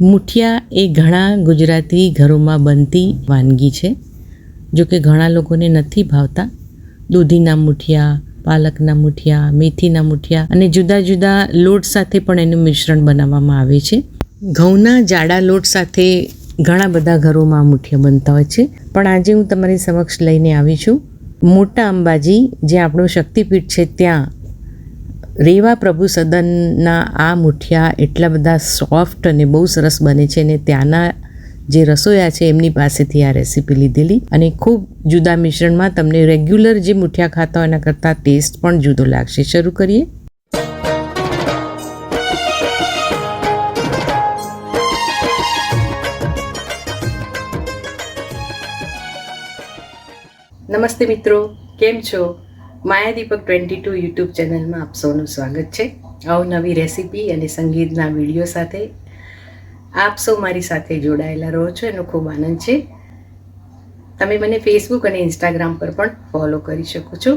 મુઠિયા એ ઘણા ગુજરાતી ઘરોમાં બનતી વાનગી છે, જો કે ઘણા લોકોને નથી ભાવતા. દૂધીના મુઠિયા, પાલકના મુઠિયા, મેથીના મુઠિયા અને જુદા જુદા લોટ સાથે પણ એનું મિશ્રણ બનાવવામાં આવે છે. ઘઉંના જાડા લોટ સાથે ઘણા બધા ઘરોમાં મુઠિયા બનતા હોય છે. પણ આજે હું તમારી સમક્ષ લઈને આવી છું. મોટા અંબાજી, જે આપણું શક્તિપીઠ છે, ત્યાં રેવા પ્રભુ સદનના આ મુઠિયા એટલા બધા સોફ્ટ અને બહુ સરસ બને છે ને ત્યાંના જે રસોયા છે એમની પાસેથી આ રેસીપી લીધેલી. અને ખૂબ જુદા મિશ્રણમાં તમને રેગ્યુલર જે મુઠિયા ખાતા હોય એના કરતાં ટેસ્ટ પણ જુદો લાગશે. શરૂ કરીએ. નમસ્તે મિત્રો, કેમ છો? Maya Deepak twenty two YouTube ચેનલમાં આપ સૌનું સ્વાગત છે. અવનવી રેસીપી અને સંગીતના વીડિયો સાથે આપ સૌ મારી સાથે જોડાયેલા રહો છો, એનો ખૂબ આનંદ છે. તમે મને ફેસબુક અને ઇન્સ્ટાગ્રામ પર પણ ફોલો કરી શકો છો.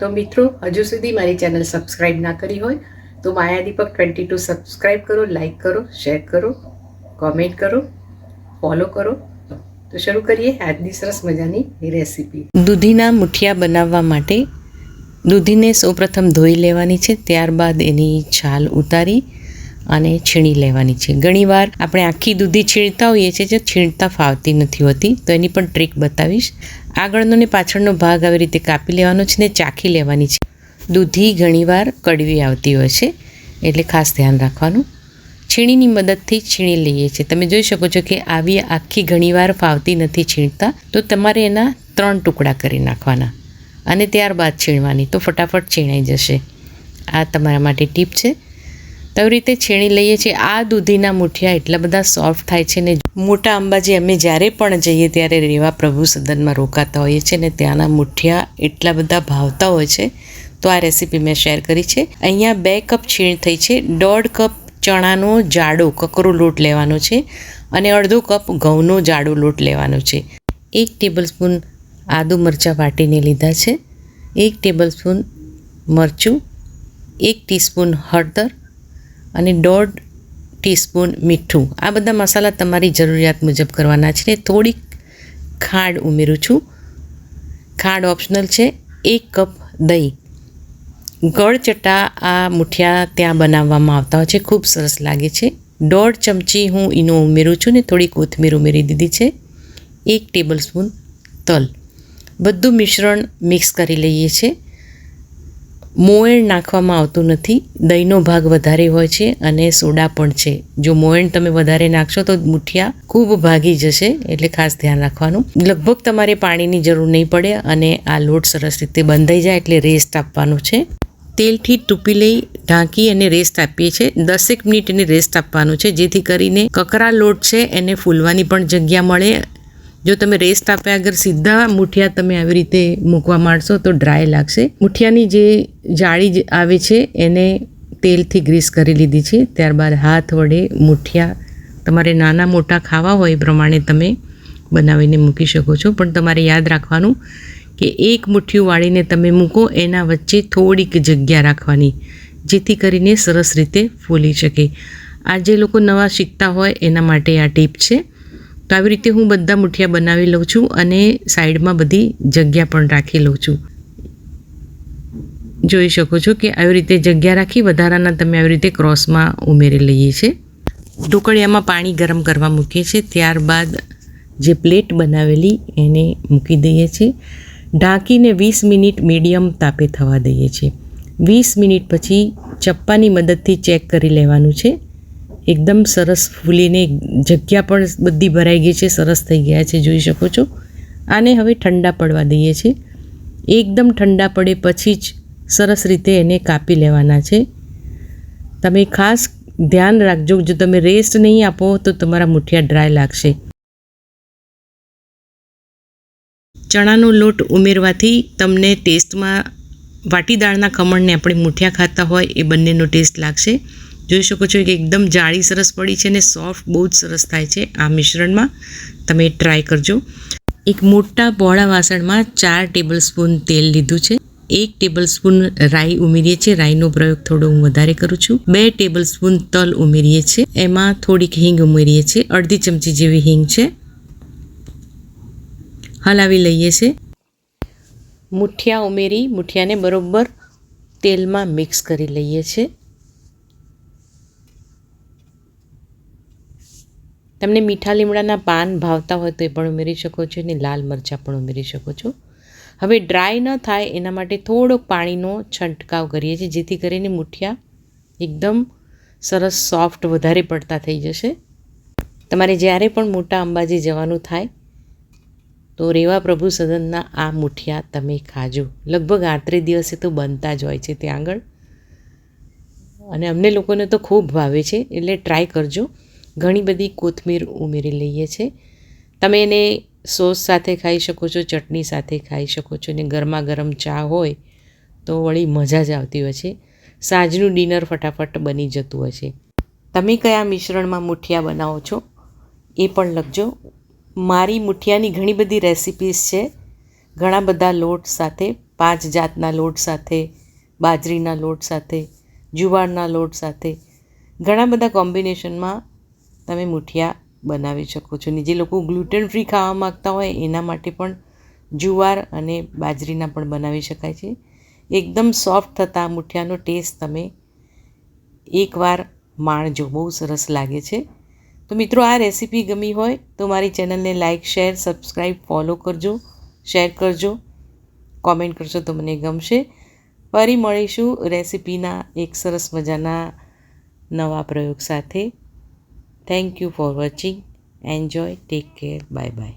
તો મિત્રો, હજુ સુધી મારી ચેનલ સબસ્ક્રાઈબ ના કરી હોય, તો Maya Deepak twenty two subscribe કરો લાઈક કરો શેર કરો કોમેન્ટ કરો ફોલો કરો. તો શરૂ કરીએ આજની સરસ મજાની રેસીપી. દૂધીના મુઠિયા બનાવવા માટે દૂધીને સૌપ્રથમ ધોઈ લેવાની છે, ત્યારબાદ એની છાલ ઉતારી અને છીણી લેવાની છે. ઘણીવાર આપણે આખી દૂધી છીણતા હોઈએ છીએ, જે છીણતા ફાવતી નથી હોતી, તો એની પણ ટ્રીક બતાવીશ. આગળનો ને પાછળનો ભાગ આવી રીતે કાપી લેવાનો છે ને ચાખી લેવાની છે. દૂધી ઘણીવાર કડવી આવતી હોય છે, એટલે ખાસ ધ્યાન રાખવાનું. છીણીની મદદથી છીણી લઈએ છીએ. તમે જોઈ શકો છો કે આવી આખી ઘણીવાર ફાવતી નથી છીણતા, તો તમારે એના ત્રણ ટુકડા કરી નાખવાના. અને ત્યારબાદ છીણવાની. તો ફટાફટ છીણાઈ જશે. આ તમારા માટે ટીપ છે. તો રીતે છીણી લઈએ છીએ. આ દૂધીના મુઠિયા એટલા બધા સોફ્ટ થાય છે ને, મોટા અંબાજી અમે જ્યારે પણ જઈએ ત્યારે રેવા પ્રભુ સદનમાં રોકાતા હોઈએ છીએ ને, ત્યાંના મુઠિયા એટલા બધા ભાવતા હોય છે. તો આ રેસીપી મેં શેર કરી છે. અહીંયા બે કપ છીણ થઈ છે. દોઢ કપ ચણાનો જાડો કકરો લોટ લેવાનો છે અને અડધો કપ ઘઉંનો જાડો લોટ લેવાનો છે. એક ટેબલ સ્પૂન આદુ મરચાં વાટીને લીધા છે. એક ટેબલ સ્પૂન મરચું, એક ટીસ્પૂન હળદર અને દોઢ ટીસ્પૂન મીઠું. આ બધા મસાલા તમારી જરૂરિયાત મુજબ કરવાના છે. ને થોડીક ખાંડ ઉમેરું છું. ખાંડ ઓપ્શનલ છે એક કપ દહીં. ગળચટા આ મુઠિયા ત્યાં બનાવવામાં આવતા હોય છે. ખૂબ સરસ લાગે છે. દોઢ ચમચી હું એનો ઉમેરું છું ને થોડી કોથમીર ઉમેરી દીધી છે. એક ટેબલ સ્પૂન તલ. બધું મિશ્રણ મિક્સ કરી લઈએ છીએ. મોયણ નાખવામાં આવતું નથી. દહીંનો ભાગ વધારે હોય છે અને સોડા પણ છે. જો મોયણ તમે વધારે નાખશો તો મુઠિયા ખૂબ ભાગી જશે એટલે ખાસ ધ્યાન રાખવાનું. લગભગ તમારે પાણીની જરૂર નહીં પડે અને આ લોટ સરસ રીતે બંધાઈ જાય એટલે રેસ્ટ આપવાનું છે. તેલથી ટૂપી લઈ ઢાંકી અને રેસ્ટ આપીએ છીએ. દસેક મિનિટ એને રેસ્ટ આપવાનું છે. જેથી કરીને કકરા લોટ છે એને ફૂલવાની પણ જગ્યા મળે જો તમે રેસ્ટ આપ્યા આગળ સીધા મુઠિયા તમે આવી રીતે મૂકવા માંડશો તો ડ્રાય લાગશે. મુઠિયાની જે જાળી આવે છે, એને તેલથી ગ્રીસ કરી લીધી છે. ત્યારબાદ હાથ વડે મુઠિયા તમારે નાના મોટા ખાવા હોય એ પ્રમાણે તમે બનાવીને મૂકી શકો છો. પણ તમારે યાદ રાખવાનું કે એક મુઠ્ઠીયું વાળીને તમે મૂકો, એના વચ્ચે થોડીક જગ્યા રાખવાની, જેથી કરીને સરસ રીતે ફૂલી શકે. આ જે લોકો નવા શીખતા હોય એના માટે આ ટીપ છે. તો આવી રીતે હું બધા મુઠિયા બનાવી લઉં છું અને સાઈડમાં બધી જગ્યા પણ રાખી લઉં છું. જોઈ શકો છો કે આવી રીતે જગ્યા રાખી વધારાના તમે આવી રીતે ક્રોસમાં ઉમેરી લઈએ છીએ ઢોકળિયામાં પાણી ગરમ કરવા મૂકીએ છીએ. ત્યારબાદ જે પ્લેટ બનાવેલી એને મૂકી દઈએ છીએ. ઢાંકીને વીસ મિનિટ મીડિયમ તાપે થવા દઈએ છીએ. વીસ મિનિટ પછી ચપ્પાની મદદથી ચેક કરી લેવાનું છે. એકદમ સરસ ફૂલીને જગ્યા પણ બધી ભરાઈ ગઈ છે, સરસ થઈ ગયા છે, જોઈ શકો છો. આને હવે ઠંડા પડવા દઈએ છીએ. એકદમ ઠંડા પડે પછી જ સરસ રીતે એને કાપી લેવાના છે. તમે ખાસ ધ્યાન રાખજો, જો તમે રેસ્ટ નહીં આપો તો તમારા મુઠિયા ડ્રાય લાગશે. ચણાનો લોટ ઉમેરવાથી તમને ટેસ્ટમાં વાટી દાળના ખમણને આપણે મુઠિયા ખાતા હોય, એ બંનેનો ટેસ્ટ લાગશે. જોઈ શકો છો કે એકદમ જાળી સરસ પડી છે અને સોફ્ટ બહુ જ સરસ થાય છે આ મિશ્રણમાં. તમે ટ્રાય કરજો. એક મોટા પહોળા વાસણમાં ચાર ટેબલ સ્પૂન તેલ લીધું છે. એક ટેબલ સ્પૂન રાઈ ઉમેરીએ છીએ. રાઈનો પ્રયોગ થોડો હું વધારે કરું છું. બે ટેબલ સ્પૂન તલ ઉમેરીએ છીએ. એમાં થોડીક હિંગ ઉમેરીએ છીએ. અડધી ચમચી જેવી હિંગ છે. હલાવી લઈએ છીએ. મુઠિયા ઉમેરી, મુઠિયાને બરોબર તેલમાં મિક્સ કરી લઈએ છીએ. તમને મીઠા લીમડાના પાન ભાવતા હોય તો એ પણ ઉમેરી શકો છો અને લાલ મરચાં પણ ઉમેરી શકો છો. હવે ડ્રાય ન થાય એના માટે થોડોક પાણીનો છંટકાવ કરીએ છીએ, જેથી કરીને મુઠિયા એકદમ સરસ સોફ્ટ વધારે પડતા થઈ જશે. તમારે જ્યારે પણ મોટા અંબાજી જવાનું થાય, તો રેવા પ્રભુ સદનના આ મુઠિયા તમે ખાજો. લગભગ આત્રે દિવસે તો બનતા જ હોય છે ત્યાં આગળ. અને અમને લોકોને તો ખૂબ ભાવે છે, એટલે ટ્રાય કરજો. ઘણી બધી કોથમીર ઉમેરી લઈએ છીએ. તમે એને સોસ સાથે ખાઈ શકો છો, ચટણી સાથે ખાઈ શકો છો અને ગરમા ગરમ ચા હોય તો વળી મજા જ આવતી હોય છે. સાંજનું ડિનર ફટાફટ બની જતું હોય છે. તમે કયા મિશ્રણમાં મુઠિયા બનાવો છો એ પણ લખજો. મારી મુઠિયાની ઘણી બધી રેસિપીસ છે. ઘણા બધા લોટ સાથે, પાંચ જાતના લોટ સાથે, બાજરીના લોટ સાથે, જુવારના લોટ સાથે. ઘણા બધા કોમ્બિનેશનમાં તમે મુઠિયા બનાવી શકો છો. ને જે લોકો ગ્લુટેન ફ્રી ખાવા માગતા હોય એના માટે પણ જુવાર અને બાજરીના પણ બનાવી શકાય છે. એકદમ સોફ્ટ થતા મુઠિયાનો ટેસ્ટ તમે એકવાર માણજો બહુ સરસ લાગે છે. તો મિત્રો, આ રેસીપી ગમી હોય તો મારી ચેનલને લાઇક શેર સબસ્ક્રાઈબ ફોલો કરજો શેર કરજો કોમેન્ટ કરશો તો મને ગમશે. ફરી મળીશું રેસીપીના એક સરસ મજાના નવા પ્રયોગ સાથે. Thank you for watching. Enjoy. Take care. Bye bye.